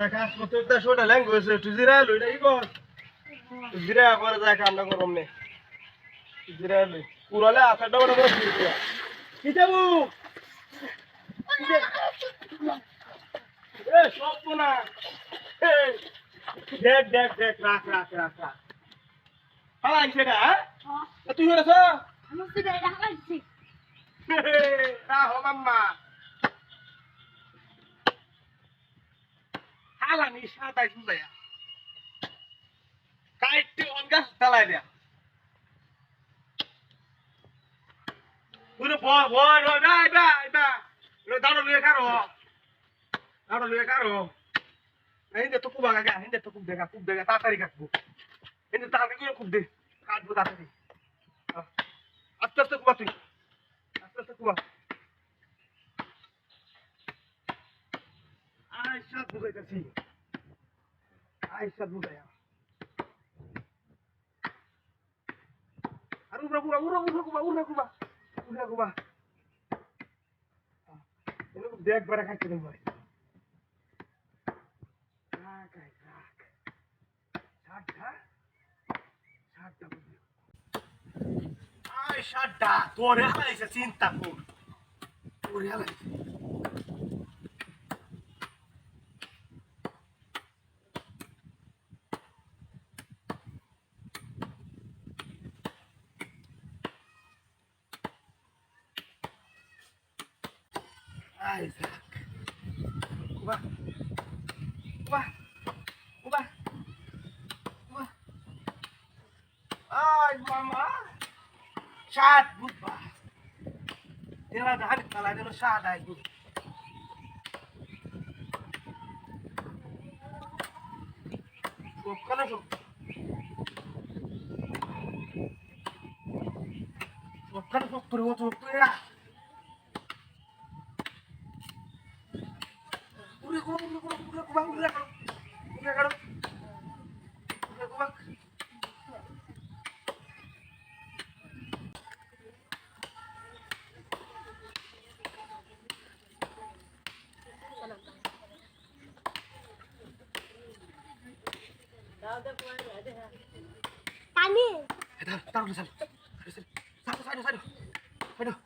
জিরা কর? জিরা করে যায় কামনা করম নে। জিরা লই। পুরালে আসার ডবল করে দিই এ সব না দেখ দেখ দেখ রাখ রাখ রাখ রাখ। হালাই সেটা এ, তুই রাহ মাম্মা হালানি সাদাই সুজায়া। কাইটে অনগা তালাই দিয়া। উনি বয় রয় বাই বাই বাই দাঁড়ো লুয়ে কারও দাঁড়ো লুয়ে কারও হিন্দে তো কুবা গা হিন্দে তো কুব দেখা কুব দেখা তাড়াতাড়ি কাটবো। হিন্দে তাড়াতাড়ি করে কুব দে কাটবো তাড়াতাড়ি। আয়সা বুঝাইতেছি। আয়সা বুঝাইয়া। আর উড়া উড়া উড়া উড়া কুবা উড়া কুবা উড়া কুবা। দেখ বেড়া খাইতে দেব ভাই। রাখ রাখ ষাটটা ষাটটা বুঝলি। আয় ষাটটা তোর হালাইছে চিন্তা কর। তোর Isaac. Kuba. Kuba. Kuba. Kuba. Ay, mama. Shot, Kuba. Tira dahil pala nilo shot ay Kuba. Sop ka na sop. Sop ka na sop. Pani. Eh, taruh, taruh, taruh. Aduh, aduh, aduh. Aduh.